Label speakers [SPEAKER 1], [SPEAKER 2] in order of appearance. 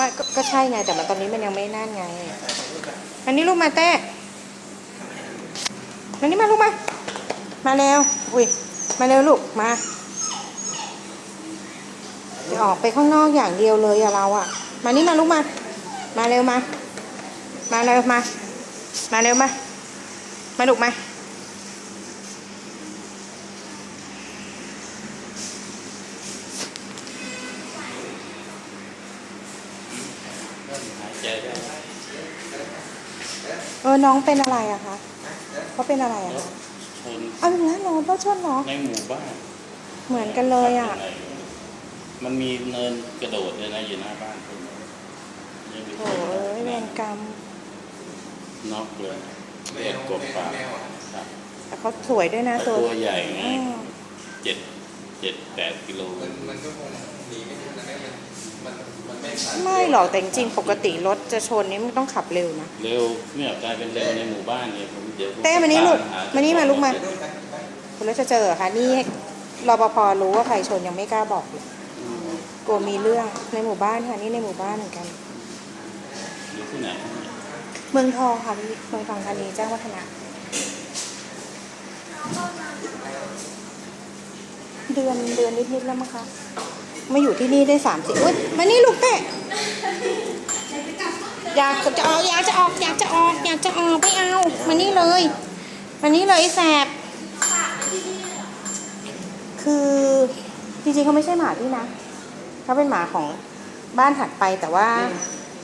[SPEAKER 1] ไม่ก็ก็ใช่ไง แต่มันตอนนี้มันยังไม่นั่นไง อันนี้ลูกมาเต้อันนี้มาลูกมา มาเร็ว อุ้ย มาเร็วลูก มาจะออกไปข้างนอกอย่างเดียวเลยอะเราอะมานี่มาลูกมา มาเร็วมา มาเร็วมา มาเร็วมา มาลูกมา เออน้องเป็นอะไรอะคะเขาเป็นอะไรอะ
[SPEAKER 2] รถ
[SPEAKER 1] คะ
[SPEAKER 2] ชน
[SPEAKER 1] เอาอย่างนั้นเหรอรถชนเหรอ
[SPEAKER 2] ในหมู่บ้าน
[SPEAKER 1] เหมือนกันเลยอะ
[SPEAKER 2] มันมีเนินกระโดดเลยนะอยู่หน้าบ้านผมยังมี
[SPEAKER 1] โอ้ยเวรกรรม
[SPEAKER 2] น็อกเลยเอ็ดกบปากครับ
[SPEAKER 1] แต่เขาสวยด้วยนะ
[SPEAKER 2] แต่
[SPEAKER 1] ตัว
[SPEAKER 2] ตัวใหญ่ไง
[SPEAKER 1] อืม
[SPEAKER 2] เจ็ดเจ็ดแปดกิโล
[SPEAKER 3] มันมันก็คงหนีไม่ ไม่ทัน
[SPEAKER 1] ไม่หรอกแต่จริงๆปกติรถจะชนนี่มันต้องขับเร็วนะ
[SPEAKER 2] เร็วเนี่ยกลายเป็นเร็วในหมู่บ้านเนี่ยผมเดี๋ยวผ
[SPEAKER 1] เต้มานี่ลูก
[SPEAKER 2] ตห
[SPEAKER 1] มานี่มาลูกมา
[SPEAKER 3] ไปด้วยไปไป
[SPEAKER 1] คุณแล้วจะเจอเหรอคะนี่รปภรู้ว่าใครชนยังไม่กล้าบอกเลย
[SPEAKER 2] อืม
[SPEAKER 1] กลัวมีเรื่องในหมู่บ้านค่ะนี่ในหมู่บ้านเหมือนกัน
[SPEAKER 2] อยู่ที่ไหน
[SPEAKER 1] เมืองทองค่ะพี่เมืองทองธานีแจ้งวัฒนะเดือนเดือนนิดๆแล้วมั้งคะมาอยู่ที่นี่ได้สามสิบอุ้ยมานี่ลูกเต้ อยากจะออกอยากจะออกอยากจะออกอยากจะออกไม่เอามานี่เลยมานี่เลยไอ้แสบ คือจริงๆเขาไม่ใช่หมาพี่นะเขาเป็นหมาของบ้านถัดไปแต่ว่า